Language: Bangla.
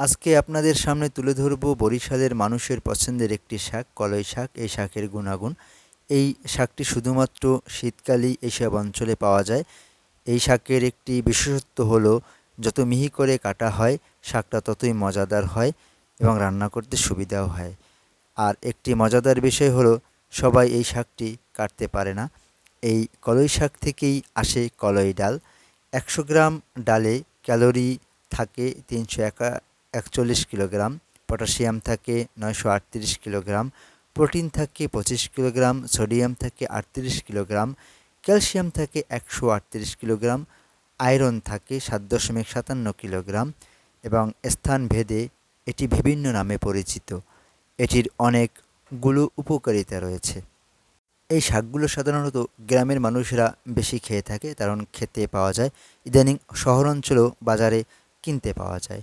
আজকে আপনাদের সামনে তুলে ধরব বরিশালের মানুষের পছন্দের একটি শাক, কলই শাক। এই শাকের গুণাগুণ, এই শাকটি শুধুমাত্র শীতকালেই এইসব অঞ্চলে পাওয়া যায়। এই শাকের একটি বিশেষত্ব হলো, যত মিহি করে কাটা হয়, শাকটা ততই মজাদার হয় এবং রান্না করতে সুবিধাও হয়। আর একটি মজাদার বিষয় হলো, সবাই এই শাকটি কাটতে পারে না। এই কলই শাক থেকেই আসে কলই ডাল। একশো গ্রাম ডালে ক্যালোরি থাকে তিনশো একা একচল্লিশ কিলোগ্রাম, পটাশিয়াম থাকে নয়শো আটত্রিশ কিলোগ্রাম, প্রোটিন থাকে পঁচিশ কিলোগ্রাম, সোডিয়াম থাকে আটত্রিশ কিলোগ্রাম, ক্যালসিয়াম থাকে একশো আটত্রিশ কিলোগ্রাম, আয়রন থাকে সাত দশমিক সাতান্ন কিলোগ্রাম এবং স্থান ভেদে এটি বিভিন্ন নামে পরিচিত। এটির অনেকগুলো উপকারিতা রয়েছে। এই শাকগুলো সাধারণত গ্রামের মানুষরা বেশি খেয়ে থাকে, কারণ খেতে পাওয়া যায়। ইদানিং শহর অঞ্চলেও বাজারে কিনতে পাওয়া যায়।